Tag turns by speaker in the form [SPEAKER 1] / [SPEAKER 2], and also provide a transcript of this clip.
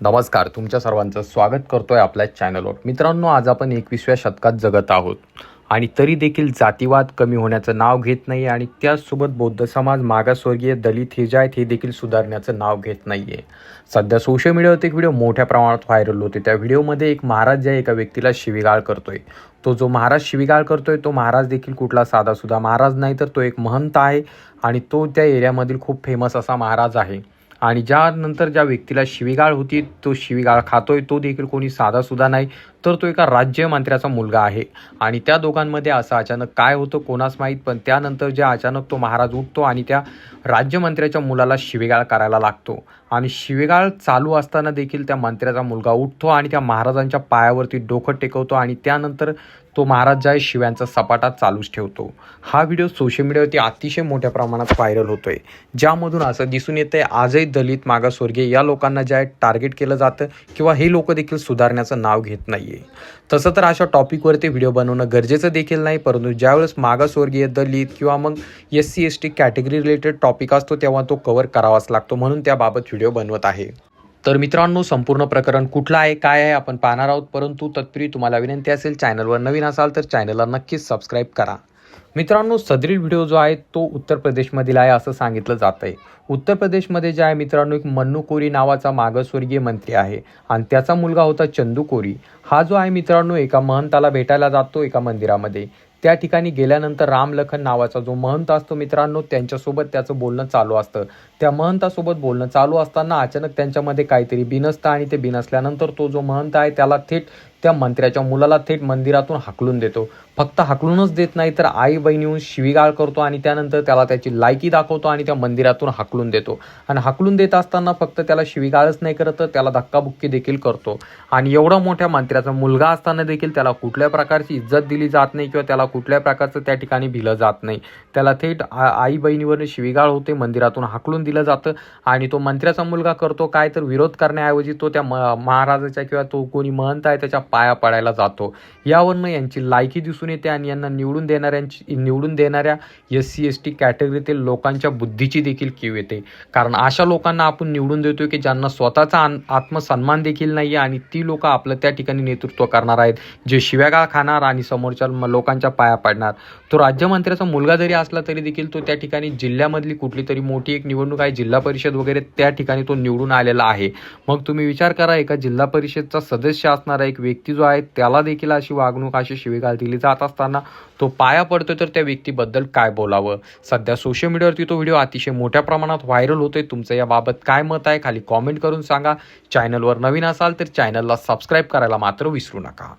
[SPEAKER 1] नमस्कार तुमच्या सर्वांचं स्वागत करतो आहे आपल्या चॅनलवर मित्रांनो आज आपण एकविसव्या शतकात जगत आहोत. आणि तरी देखील जातीवाद कमी होण्याचं नाव घेत नाही आणि त्याचसोबत बौद्ध समाज मागासवर्गीय दलित हे जे आहेत हे देखील सुधारण्याचं नाव घेत नाही आहे सध्या सोशल मीडियावरती एक व्हिडिओ मोठ्या प्रमाणात व्हायरल होते त्या व्हिडिओमध्ये एक महाराज ज्या एका व्यक्तीला शिवीगाळ करतोय. तो जो महाराज शिवीगाळ करतोय तो महाराज देखील कुठला साधासुद्धा महाराज नाही तर तो एक महंत आहे आणि तो त्या एरियामधील खूप फेमस असा महाराज आहे. आणि ज्यानंतर ज्या व्यक्तीला शिवीगाळ होती तो शिवीगाळ खातोय तो देखील कोणी साधासुद्धा नाही तर तो एका राज्यमंत्र्याचा मुलगा आहे. आणि त्या दोघांमध्ये असं अचानक काय होतं कोणास माहीत पण त्यानंतर जे अचानक तो महाराज उठतो आणि त्या राज्यमंत्र्याच्या मुलाला शिवीगाळ करायला लागतो. आणि शिवेगाळ चालू असताना देखील त्या मंत्र्याचा मुलगा उठतो आणि त्या महाराजांच्या पायावरती डोकं टेकवतो आणि त्यानंतर तो महाराज ज्या आहे शिव्यांचा सपाटा चालूच ठेवतो. हा व्हिडिओ सोशल मीडियावरती अतिशय मोठ्या प्रमाणात व्हायरल होतो आहे ज्यामधून असं दिसून येतंय आजही दलित मागासवर्गीय या लोकांना जे आहे टार्गेट केलं जातं किंवा हे लोक देखील सुधारण्याचं नाव घेत नाही आहे तसं तर अशा टॉपिकवरती व्हिडिओ बनवणं गरजेचं देखील नाही परंतु ज्यावेळेस मागासवर्गीय दलित किंवा मग S C S T category related topic असतो तेव्हा तो कवर करावाच लागतो. म्हणून त्याबाबत व्हिडिओ बनवत आहे. तर मित्रांनो संपूर्ण प्रकरण कुठलं आहे काय आहे आपण पाहणार आहोत. परंतु तत्पूर्वी तुम्हाला विनंती असेल चॅनलवर नवीन असाल तर चॅनलला नक्कीच सबस्क्राईब करा. मित्रांनो सदरील व्हिडिओ जो आहे तो उत्तर प्रदेशमधील आहे असं सांगितलं जात आहे. उत्तर प्रदेशमध्ये जे आहे मित्रांनो एक मन्नू कोरी नावाचा मागासवर्गीय मंत्री आहे. आणि त्याचा मुलगा होता चंदू कोरी. हा जो आहे मित्रांनो एका महंताला भेटायला जातो एका मंदिरामध्ये. त्या ठिकाणी गेल्यानंतर रामलखन नावाचा जो महंत असतो मित्रांनो त्यांच्यासोबत त्याचं बोलणं चालू असतं. त्या महंतासोबत बोलणं चालू असताना अचानक त्यांच्यामध्ये काहीतरी बिनसतं आणि ते बिनसल्यानंतर तो जो महंत आहे त्याला थेट त्या मंत्र्याच्या मुलाला थेट मंदिरातून हाकलून देतो. फक्त हाकलूनच देत नाही तर आई बहिणी येऊन शिवीगाळ करतो आणि त्यानंतर त्याला त्याची लायकी दाखवतो आणि त्या मंदिरातून हाकलून देतो. आणि हाकलून देत असताना फक्त त्याला शिवीगाळच नाही करत तर त्याला धक्काबुक्की देखील करतो. आणि एवढा मोठ्या मंत्र्याचा मुलगा असताना देखील त्याला कुठल्या प्रकारची इज्जत दिली जात नाही किंवा त्याला कुठल्या प्रकारचं त्या ठिकाणी भिलं जात नाही. त्याला थेट आई बहिणीवर शिवीगाळ होते मंदिरातून हाकलून दिलं जातं आणि तो मंत्र्याचा मुलगा करतो. काय तर विरोध करण्याऐवजी तो त्या म महाराजाच्या किंवा तो कोणी महंत आहे त्याच्या पाया पडायला जातो. यावरनं यांची लायकी दिसून येते आणि यांना निवडून देणाऱ्यांची निवडून देणाऱ्या एस सी एस टी कॅटेगरीतील लोकांच्या बुद्धीची देखील कीव येते. कारण अशा लोकांना आपण निवडून देतो की ज्यांना स्वतःचा आन- आत्मसन्मान देखील नाही आहे आणि ती लोक आपलं त्या ठिकाणी नेतृत्व करणार आहेत. जे शिव्यागाळ खाणार आणि समोरच्या लोकांच्या पाया पडणार. तो राज्यमंत्र्याचा मुलगा जरी असला तरी देखील तो त्या ठिकाणी जिल्ह्यामधली कुठली तरी मोठी एक निवडणूक आहे. जिल्हा परिषद वगैरे त्या ठिकाणी तो निवडून आलेला आहे. मग तुम्ही विचार करा एका जिल्हा परिषदचा सदस्य असणारा एक व्यक्ती व्यक्ती जो आहे त्याला देखील अशी वागणूक अशी शिवीगाळ दिली जात असताना तो पाया पडतो तर त्या व्यक्तीबद्दल काय बोलावं? सध्या सोशल मीडियावरती तो व्हिडिओ अतिशय मोठ्या प्रमाणात व्हायरल होतोय. तुमचं याबाबत काय मत आहे? खाली कॉमेंट करून सांगा. चॅनलवर नवीन असाल तर चॅनलला सबस्क्राईब करायला मात्र विसरू नका.